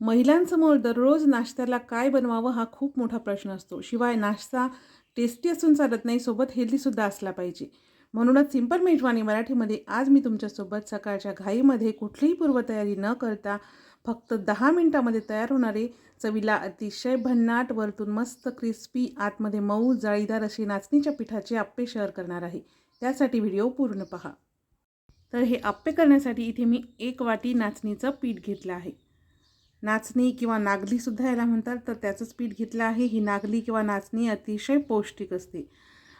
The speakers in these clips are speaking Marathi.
महिलांसमोर दररोज नाश्त्याला काय बनवावं हा खूप मोठा प्रश्न असतो. शिवाय नाश्ता टेस्टी असून चालत नाही सोबत हेल्दीसुद्धा असला पाहिजे. म्हणूनच सिंपल मेजवानी मराठीमध्ये आज मी तुमच्यासोबत सकाळच्या घाईमध्ये कुठलीही पूर्वतयारी न करता फक्त दहा मिनटामध्ये तयार होणारे चवीला अतिशय भन्नाट वरतून मस्त क्रिस्पी आतमध्ये मऊ जाळीदार अशी नाचणीच्या पिठाचे आप्पे शेअर करणार आहे. त्यासाठी व्हिडिओ पूर्ण पहा. तर हे आप्पे करण्यासाठी इथे मी एक वाटी नाचणीचं पीठ घेतलं आहे. नाचणी किंवा नागलीसुद्धा याला म्हणतात. तर त्याचंच पीठ घेतलं आहे. ही नागली किंवा नाचणी अतिशय पौष्टिक असते.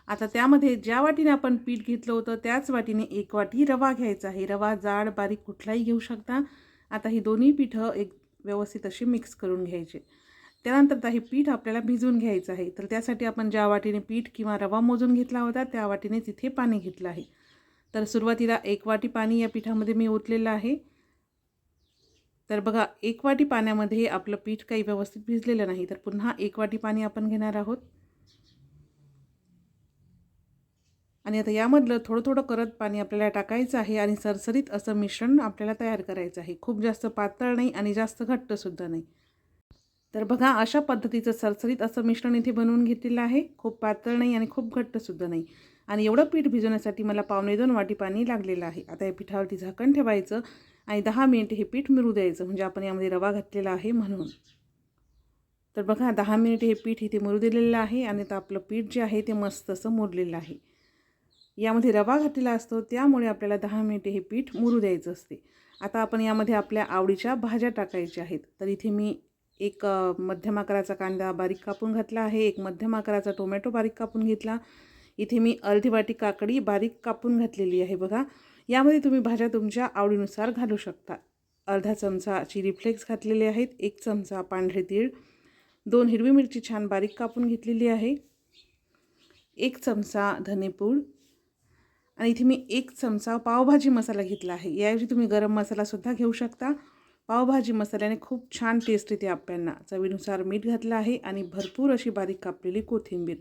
आता त्यामध्ये ज्या वाटीने आपण पीठ घेतलं होतं त्याच वाटीने एक वाटी रवा घ्यायचा आहे. रवा जाड बारीक कुठलाही घेऊ शकता. आता ही दोन्ही पिठं एक व्यवस्थित अशी मिक्स करून घ्यायचे. त्यानंतर आता हे पीठ आपल्याला भिजवून घ्यायचं आहे. तर त्यासाठी आपण ज्या वाटीने पीठ किंवा रवा मोजून घेतला होता त्या वाटीने तिथे पाणी घेतलं आहे. तर सुरुवातीला एक वाटी पाणी या पिठामध्ये मी ओतलेलं आहे. तर बघा एक वाटी पाण्यामध्ये आपलं पीठ काही व्यवस्थित भिजलेलं नाही तर पुन्हा एक वाटी पाणी आपण घेणार आहोत. आणि आता यामधलं थोडं थोडं करत पाणी आपल्याला टाकायचं आहे आणि सरसरीत असं मिश्रण आपल्याला तयार करायचं आहे. खूप जास्त पातळ नाही आणि जास्त घट्टसुद्धा नाही. तर बघा अशा पद्धतीचं सरसरीत असं मिश्रण इथे बनवून घेतलेलं आहे. खूप पातळ नाही आणि खूप घट्टसुद्धा नाही. आणि एवढं पीठ भिजवण्यासाठी मला पावणे दोन वाटी पाणी लागलेलं आहे. आता या पिठावरती झाकण ठेवायचं आणि दहा मिनिट हे पीठ मिरू द्यायचं. म्हणजे आपण यामध्ये रवा घातलेला आहे म्हणून. तर बघा दहा मिनिट हे पीठ इथे मुरू दिलेलं आहे आणि आता आपलं पीठ जे आहे ते मस्त असं मुरलेलं आहे. यामध्ये रवा घातलेला असतो त्यामुळे आपल्याला दहा मिनिटे हे पीठ मुरू द्यायचं असते. आता आपण यामध्ये आपल्या आवडीच्या भाज्या टाकायच्या आहेत. तर इथे मी एक मध्यम आकाराचा कांदा बारीक कापून घातला आहे एक मध्यम आकाराचा टोमॅटो बारीक कापून घेतला. इथे मी अर्धी वाटी काकडी बारीक कापून घातलेली आहे बघा. यामध्ये तुम्ही भाज्या तुमच्या आवडीनुसार घालू शकता. अर्धा चमचा चिली फ्लेक्स घातलेले आहेत एक चमचा पांढरे तीळ दोन हिरवी मिरची छान बारीक कापून घेतलेली आहे एक चमचा धनेपूड आणि इथे मी एक चमचा पावभाजी मसाला घेतला आहे. याऐवजी तुम्ही गरम मसालासुद्धा घेऊ शकता. पावभाजी मसाल्याने खूप छान टेस्ट येते आप्यांना चवीनुसार मीठ घातलं आहे आणि भरपूर अशी बारीक कापलेली कोथिंबीर.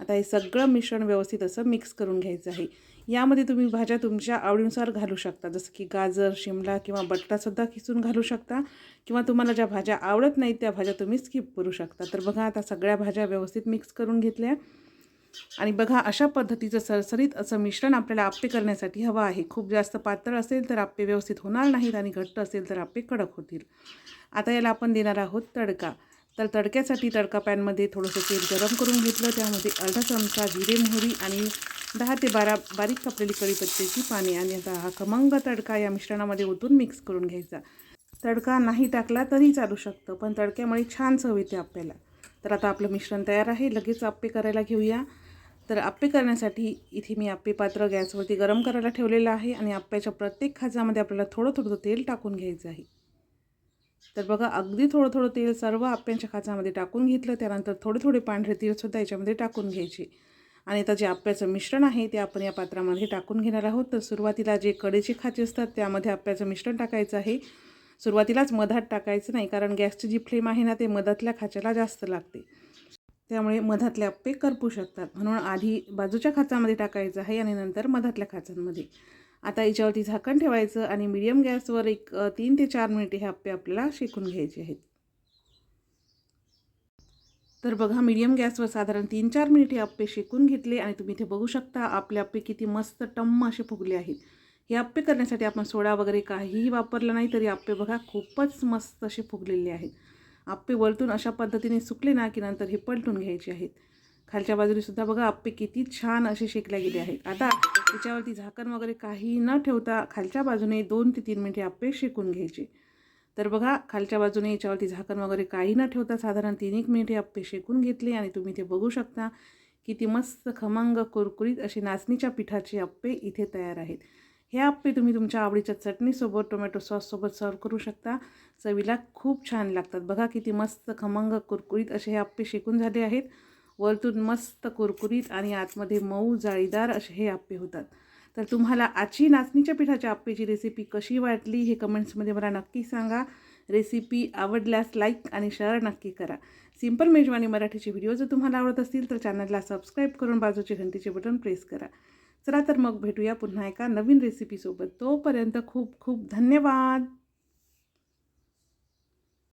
आता हे सगळं मिश्रण व्यवस्थित असं मिक्स करून घ्यायचं आहे. यामध्ये तुम्ही भाज्या तुमच्या आवडीनुसार घालू शकता. जसं की गाजर शिमला किंवा बटाटासुद्धा खिसून घालू शकता किंवा तुम्हाला ज्या भाज्या आवडत नाहीत त्या भाज्या तुम्ही स्किप करू शकता. तर बघा आता सगळ्या भाज्या व्यवस्थित मिक्स करून घेतल्या. आणि बघा अशा पद्धतीचं सरसरीत असं मिश्रण आपल्याला आप्पे करण्यासाठी हवं आहे. खूप जास्त पातळ असेल तर आप्पे व्यवस्थित होणार नाहीत आणि घट्ट असेल तर आप्पे कडक होतील. आता याला आपण देणार आहोत तडका. तर तडक्यासाठी तडका पॅनमध्ये थोडंसं तेल गरम करून घेतलं. त्यामध्ये अर्धा चमचा जिरे मोहरी आणि दहा ते बारा बारीक कापलेली कढीपत्त्याची पाने आणि आता हा खमंग तडका या मिश्रणामध्ये ओतून मिक्स करून घ्यायचा. तडका नाही टाकला तरी चालू शकतं पण तडक्यामुळे छान चव येते आपल्याला. तर आता आपलं मिश्रण तयार आहे. लगेच आप्पे करायला घेऊया. तर आप्पे करण्यासाठी इथे मी आप्पे पात्र गॅसवरती गरम करायला ठेवलेलं आहे आणि आप्प्याच्या प्रत्येक खाजामध्ये आपल्याला थोडं थोडं तेल टाकून घ्यायचं आहे. तर बघा अगदी थोडं थोडं तेल सर्व आप्प्यांच्या खाचामध्ये टाकून घेतलं त्यानंतर थोडे थोडे पांढरे तेलसुद्धा याच्यामध्ये टाकून घ्यायचे. आणि आता जे आप्प्याचं मिश्रण आहे ते आपण या पात्रामध्ये टाकून घेणार आहोत. तर सुरुवातीला जे कडेचे खाचे असतात त्यामध्ये आप्प्याचं मिश्रण टाकायचं आहे. सुरुवातीलाच मधात टाकायचं नाही कारण गॅसची जी फ्लेम आहे ना ते मधातल्या खाच्याला जास्त लागते. त्यामुळे मधातले आप्पे करपू शकतात. म्हणून आधी बाजूच्या खाचामध्ये टाकायचं आहे आणि नंतर मधातल्या खाचांमध्ये. आता याच्यावरती झाकण ठेवायचं आणि मीडियम गॅसवर एक तीन ते चार मिनिटे हे आप्पे आपल्याला शेकून घ्यायचे आहेत. तर बघा मीडियम गॅसवर साधारण तीन चार मिनिटे आप्पे शेकून घेतले आणि तुम्ही इथे बघू शकता आपले आप्पे किती मस्त टम्म असे फुगले आहेत. हे आप्पे करण्यासाठी आपण सोडा वगैरे काहीही वापरला नाही तरी आप्पे बघा खूपच मस्त असे फुगलेले आहेत. आप्पे वलतून अशा पद्धतीने सुकले ना की नंतर हे पलटून घ्यायचे आहेत. खालच्या बाजूनेसुद्धा बघा आप्पे किती छान असे शेकले गेले आहेत. आता त्याच्यावरती झाकण वगैरे काही न ठेवता खालच्या बाजूने दोन ते तीन मिनिटे आप्पे शेकून घ्यायचे. तर बघा खालच्या बाजूने याच्यावरती झाकण वगैरे काही न ठेवता साधारण तीन एक मिनिटे आप्पे शेकून घेतले आणि तुम्ही ते बघू शकता किती मस्त खमंग कुरकुरीत असे नाचणीच्या पिठाचे आप्पे इथे तयार आहेत. हे आप्पे तुम्ही तुमच्या आवडीच्या चटणीसोबत टोमॅटो सॉससोबत सर्व करू शकता. चवीला खूप छान लागतात. बघा किती मस्त खमंग कुरकुरीत असे हे आप्पे शेकून झाले आहेत. वरतून मस्त कुरकुरीत आणि आतमध्ये मऊ जाळीदार असे हे आप्पे होतात. तर तुम्हाला आजची नाचणीच्या पिठाच्या आप्पेची रेसिपी कशी वाटली हे कमेंट्समध्ये मला नक्की सांगा. रेसिपी आवडल्यास लाईक आणि शेअर नक्की करा. सिंपल मेजवानी मराठीचे व्हिडिओ जर तुम्हाला आवडत असतील तर चॅनलला सबस्क्राईब करून बाजूचे घंटीचे बटन प्रेस करा. चला तर मग भेटूया पुन्हा एका नवीन रेसिपीसोबत तोपर्यंत खूप खूप धन्यवाद.